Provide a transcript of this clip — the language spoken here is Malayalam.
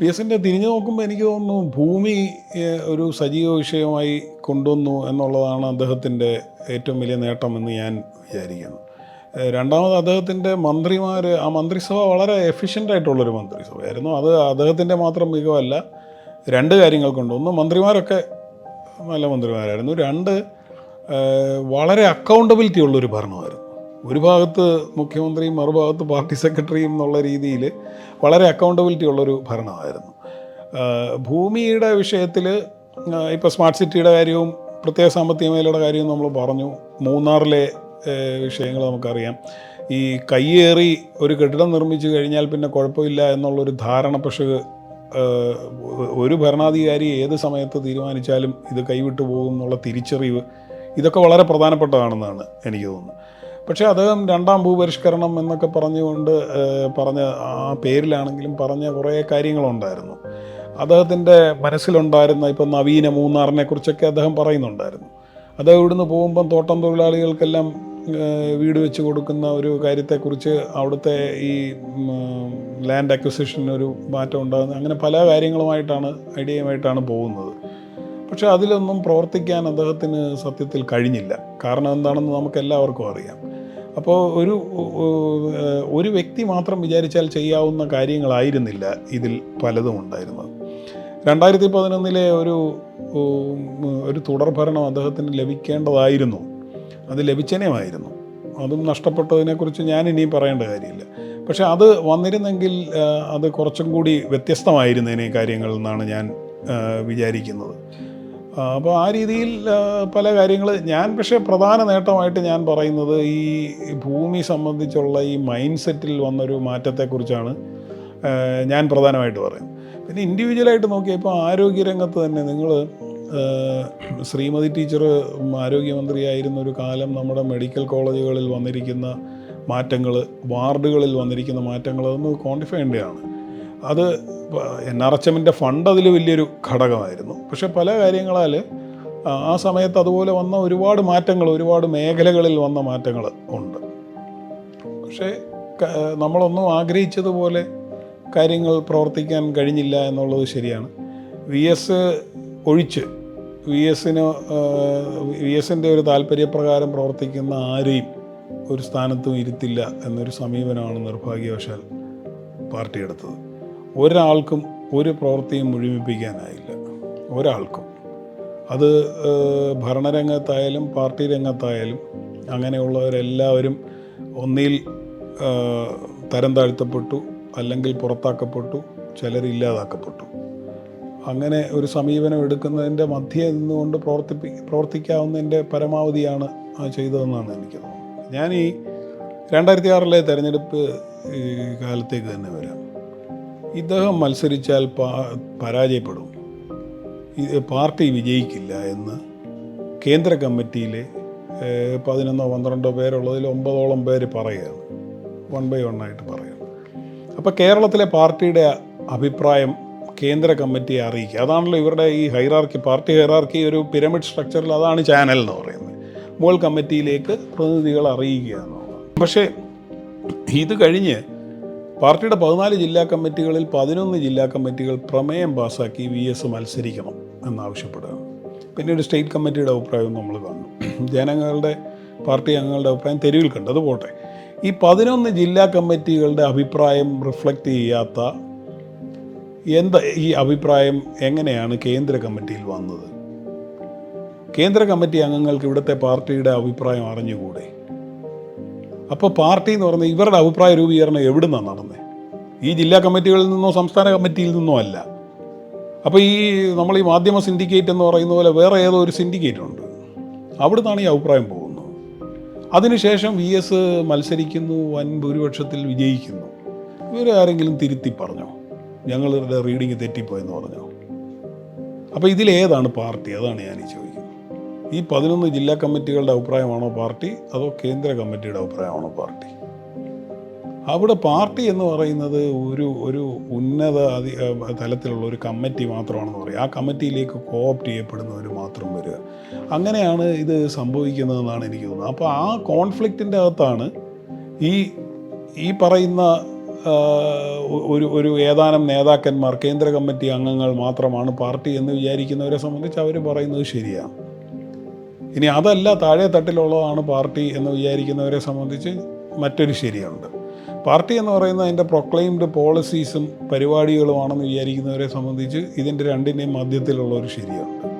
വി എസിന്റെ തിരിഞ്ഞു നോക്കുമ്പോൾ എനിക്ക് തോന്നുന്നു ഭൂമി ഒരു സജീവ വിഷയമായി കൊണ്ടുവന്നു എന്നുള്ളതാണ് അദ്ദേഹത്തിന്റെ ഏറ്റവും വലിയ നേട്ടമെന്ന് ഞാൻ വിചാരിക്കുന്നു. രണ്ടാമത് അദ്ദേഹത്തിന്റെ മന്ത്രിമാർ ആ മന്ത്രിസഭ വളരെ എഫിഷ്യന്റ് ആയിട്ടുള്ളൊരു മന്ത്രിസഭയായിരുന്നു. അത് അദ്ദേഹത്തിന്റെ മാത്രം മികവല്ല രണ്ട് കാര്യങ്ങൾ കൊണ്ട് ഒന്ന് മന്ത്രിമാരൊക്കെ നല്ല മന്ത്രിമാരായിരുന്നു. രണ്ട് വളരെ അക്കൗണ്ടബിലിറ്റി ഉള്ളൊരു ഭരണമായിരുന്നു. ഒരു ഭാഗത്ത് മുഖ്യമന്ത്രിയും മറുഭാഗത്ത് പാർട്ടി സെക്രട്ടറിയും എന്നുള്ള രീതിയിൽ വളരെ അക്കൗണ്ടബിലിറ്റി ഉള്ളൊരു ഭരണമായിരുന്നു. ഭൂമിയുടെ വിഷയത്തിൽ ഇപ്പോൾ സ്മാർട്ട് സിറ്റിയുടെ കാര്യവും പ്രത്യേക സാമ്പത്തിക മേഖലയുടെ കാര്യവും നമ്മൾ പറഞ്ഞു. മൂന്നാറിലെ വിഷയങ്ങൾ നമുക്കറിയാം. ഈ കയ്യേറി ഒരു കെട്ടിടം നിർമ്മിച്ചു കഴിഞ്ഞാൽ പിന്നെ കുഴപ്പമില്ല എന്നുള്ളൊരു ധാരണ പക്ഷേ ഒരു ഭരണാധികാരി ഏത് സമയത്ത് തീരുമാനിച്ചാലും ഇത് കൈവിട്ടു പോകും എന്നുള്ള തിരിച്ചറിവ് ഇതൊക്കെ വളരെ പ്രധാനപ്പെട്ടതാണെന്നാണ് എനിക്ക് തോന്നുന്നത്. പക്ഷേ അദ്ദേഹം രണ്ടാം ഭൂപരിഷ്കരണം എന്നൊക്കെ പറഞ്ഞുകൊണ്ട് പറഞ്ഞ ആ പേരിലാണെങ്കിലും പറഞ്ഞ കുറേ കാര്യങ്ങളുണ്ടായിരുന്നു. അദ്ദേഹത്തിന്റെ മനസ്സിലുണ്ടായിരുന്ന ഇപ്പം നവീന മൂന്നാറിനെ കുറിച്ചൊക്കെ അദ്ദേഹം പറയുന്നുണ്ടായിരുന്നു. അദ്ദേഹം ഇവിടുന്ന് പോകുമ്പം തോട്ടം തൊഴിലാളികൾക്കെല്ലാം വീട് വെച്ച് കൊടുക്കുന്ന ഒരു കാര്യത്തെക്കുറിച്ച് അവിടുത്തെ ഈ ലാൻഡ് അക്വിസിഷന് ഒരു മാറ്റം ഉണ്ടാകുന്നത് അങ്ങനെ പല കാര്യങ്ങളുമായിട്ടാണ് ഐഡിയയുമായിട്ടാണ് പോകുന്നത്. പക്ഷേ അതിലൊന്നും പ്രവർത്തിക്കാൻ അദ്ദേഹത്തിന് സത്യത്തിൽ കഴിഞ്ഞില്ല. കാരണം എന്താണെന്ന് നമുക്ക് എല്ലാവർക്കും അറിയാം. അപ്പോൾ ഒരു ഒരു വ്യക്തി മാത്രം വിചാരിച്ചാൽ ചെയ്യാവുന്ന കാര്യങ്ങളായിരുന്നില്ല ഇതിൽ പലതും ഉണ്ടായിരുന്നത്. രണ്ടായിരത്തി പതിനൊന്നിലെ ഒരു ഒരു തുടർഭരണം അദ്ദേഹത്തിന് ലഭിക്കേണ്ടതായിരുന്നു. അത് ലഭിച്ചനെയായിരുന്നു അതും നഷ്ടപ്പെട്ടതിനെക്കുറിച്ച് ഞാൻ ഇനിയും പറയേണ്ട കാര്യമില്ല. പക്ഷെ അത് വന്നിരുന്നെങ്കിൽ അത് കുറച്ചും കൂടി വ്യത്യസ്തമായിരുന്നേനെ കാര്യങ്ങൾ ഞാൻ വിചാരിക്കുന്നത്. അപ്പോൾ ആ രീതിയിൽ പല കാര്യങ്ങൾ ഞാൻ പക്ഷേ പ്രധാന നേട്ടമായിട്ട് ഞാൻ പറയുന്നത് ഈ ഭൂമി സംബന്ധിച്ചുള്ള ഈ മൈൻഡ് സെറ്റിൽ വന്നൊരു മാറ്റത്തെക്കുറിച്ചാണ് ഞാൻ പ്രധാനമായിട്ട് പറയുന്നത്. പിന്നെ ഇൻഡിവിജ്വലായിട്ട് നോക്കിയാൽ ഇപ്പോൾ ആരോഗ്യരംഗത്ത് തന്നെ നിങ്ങൾ ശ്രീമതി ടീച്ചർ ആരോഗ്യമന്ത്രിയായിരുന്ന ഒരു കാലം നമ്മുടെ മെഡിക്കൽ കോളേജുകളിൽ വന്നിരിക്കുന്ന മാറ്റങ്ങൾ വാർഡുകളിൽ വന്നിരിക്കുന്ന മാറ്റങ്ങൾ അതൊന്ന് ക്വാണ്ടിഫൈ ചെയ്യേണ്ടതാണ്. അത് എൻ ആർ എച്ച് എമ്മിന്റെ ഫണ്ട് അതിൽ വലിയൊരു ഘടകമായിരുന്നു. പക്ഷേ പല കാര്യങ്ങളാൽ ആ- സമയത്ത് അതുപോലെ വന്ന ഒരുപാട് മാറ്റങ്ങൾ ഒരുപാട് മേഖലകളിൽ വന്ന മാറ്റങ്ങൾ ഉണ്ട്. പക്ഷേ നമ്മളൊന്നും ആഗ്രഹിച്ചതുപോലെ കാര്യങ്ങൾ പ്രവർത്തിക്കാൻ കഴിഞ്ഞില്ല എന്നുള്ളത് ശരിയാണ്. വി എസ് ഒഴിച്ച് വി എസിന് വി എസിന്റെ ഒരു താല്പര്യപ്രകാരം പ്രവർത്തിക്കുന്ന ആരെയും ഒരു സ്ഥാനത്തും ഇരുത്തില്ല എന്നൊരു സമീപനമാണ് നിർഭാഗ്യവശാൽ പാർട്ടി എടുത്തത് ഒരാൾക്കും ഒരു പ്രവൃത്തിയും മുഴുമിപ്പിക്കാനായില്ല. ഒരാൾക്കും. അത് ഭരണരംഗത്തായാലും പാർട്ടി രംഗത്തായാലും അങ്ങനെയുള്ളവരെല്ലാവരും ഒന്നിൽ തരം താഴ്ത്തപ്പെട്ടു അല്ലെങ്കിൽ പുറത്താക്കപ്പെട്ടു ചിലരില്ലാതാക്കപ്പെട്ടു അങ്ങനെ ഒരു സമീപനം എടുക്കുന്നതിന്റെ മധ്യേ നിന്നുകൊണ്ട് പ്രവർത്തിപ്പി പ്രവർത്തിക്കാവുന്നതിന്റെ പരമാവധിയാണ് ചെയ്തതെന്നാണ് എനിക്ക് തോന്നുന്നത്. ഞാൻ ഈ രണ്ടായിരത്തി ആറിലെ തിരഞ്ഞെടുപ്പ് കാലത്തേക്ക് തന്നെ വരാം. ഇദ്ദേഹം മത്സരിച്ചാൽ പരാജയപ്പെടും. പാർട്ടി വിജയിക്കില്ല എന്ന് കേന്ദ്ര കമ്മിറ്റിയിലെ പതിനൊന്നോ പന്ത്രണ്ടോ പേരുള്ളതിൽ ഒമ്പതോളം പേര് പറയുകയാണ്. വൺ ബൈ വൺ ആയിട്ട് പറയുകയാണ് അപ്പോൾ കേരളത്തിലെ പാർട്ടിയുടെ അഭിപ്രായം കേന്ദ്ര കമ്മിറ്റിയെ അറിയിക്കുക. അതാണല്ലോ ഇവരുടെ ഈ ഹൈറാർക്കി പാർട്ടി ഹൈറാർക്കി ഒരു പിരമിഡ് സ്ട്രക്ചറിൽ അതാണ് ചാനൽ എന്ന് പറയുന്നത്. മുകൾ കമ്മിറ്റിയിലേക്ക് പ്രതിനിധികൾ അറിയിക്കുക എന്നുള്ളതാണ് പക്ഷേ ഇത് കഴിഞ്ഞ് പാർട്ടിയുടെ പതിനാല് ജില്ലാ കമ്മിറ്റികളിൽ പതിനൊന്ന് ജില്ലാ കമ്മിറ്റികൾ പ്രമേയം പാസ്സാക്കി വി എസ് മത്സരിക്കണം എന്നാവശ്യപ്പെടുക. പിന്നീട് സ്റ്റേറ്റ് കമ്മിറ്റിയുടെ അഭിപ്രായവും നമ്മൾ കാണും. ജനങ്ങളുടെ പാർട്ടി അംഗങ്ങളുടെ അഭിപ്രായം തെരുവിൽ കണ്ടത് പോട്ടെ. ഈ പതിനൊന്ന് ജില്ലാ കമ്മിറ്റികളുടെ അഭിപ്രായം റിഫ്ലക്റ്റ് ചെയ്യാത്ത എന്താ ഈ അഭിപ്രായം എങ്ങനെയാണ് കേന്ദ്ര കമ്മിറ്റിയിൽ വന്നത്? കേന്ദ്ര കമ്മിറ്റി അംഗങ്ങൾക്ക് ഇവിടുത്തെ പാർട്ടിയുടെ അഭിപ്രായം അറിഞ്ഞുകൂടെ? അപ്പോൾ പാർട്ടി എന്ന് പറയുന്നത് ഇവരുടെ അഭിപ്രായ രൂപീകരണം എവിടെ നിന്നാണ് നടന്നത് ഈ ജില്ലാ കമ്മിറ്റികളിൽ നിന്നോ സംസ്ഥാന കമ്മിറ്റിയിൽ നിന്നോ അല്ല. അപ്പോൾ ഈ നമ്മൾ ഈ മാധ്യമ സിൻഡിക്കേറ്റ് എന്ന് പറയുന്ന പോലെ വേറെ ഏതോ ഒരു സിൻഡിക്കേറ്റ് ഉണ്ട്. അവിടുന്നാണ് ഈ അഭിപ്രായം പോകുന്നത്. അതിനുശേഷം വി എസ് മത്സരിക്കുന്നു വൻ ഭൂരിപക്ഷത്തിൽ വിജയിക്കുന്നു. ഇവർ ആരെങ്കിലും തിരുത്തി പറഞ്ഞോ? ഞങ്ങളുടെ റീഡിങ് തെറ്റിപ്പോയെന്ന് പറഞ്ഞോ? അപ്പോൾ ഇതിലേതാണ് പാർട്ടി? അതാണ് ഞാൻ ചോദിക്കുന്നത് ഈ പതിനൊന്ന് ജില്ലാ കമ്മിറ്റികളുടെ അഭിപ്രായമാണോ പാർട്ടി? അതോ കേന്ദ്ര കമ്മിറ്റിയുടെ അഭിപ്രായമാണോ പാർട്ടി? അവിടെ പാർട്ടി എന്ന് പറയുന്നത് ഒരു ഒരു ഉന്നത അധി തലത്തിലുള്ള ഒരു കമ്മിറ്റി മാത്രമാണെന്ന് പറയും. ആ കമ്മിറ്റിയിലേക്ക് കോപ്റ്റ് ചെയ്യപ്പെടുന്നവർ മാത്രം വരിക. അങ്ങനെയാണ് ഇത് സംഭവിക്കുന്നതെന്നാണ് എനിക്ക് തോന്നുന്നത്. അപ്പോൾ ആ കോൺഫ്ലിക്റ്റിന്റെ അകത്താണ് ഈ ഈ പറയുന്ന ഒരു ഒരു ഏതാനും നേതാക്കന്മാർ കേന്ദ്ര കമ്മിറ്റി അംഗങ്ങൾ മാത്രമാണ് പാർട്ടി എന്ന് വിചാരിക്കുന്നവരെ സംബന്ധിച്ച് അവർ പറയുന്നത് ശരിയാണ്. ഇനി അതല്ല താഴെ തട്ടിലുള്ളതാണ് പാർട്ടി എന്ന് വിചാരിക്കുന്നവരെ സംബന്ധിച്ച് മറ്റൊരു ശരിയുണ്ട്. പാർട്ടി എന്ന് പറയുന്ന അതിന്റെ പ്രൊക്ലെയിംഡ് പോളിസീസും പരിപാടികളുമാണെന്ന് വിചാരിക്കുന്നവരെ സംബന്ധിച്ച് ഇതിന്റെ രണ്ടിന്റെയും മധ്യത്തിലുള്ള ഒരു ശരിയുണ്ട്.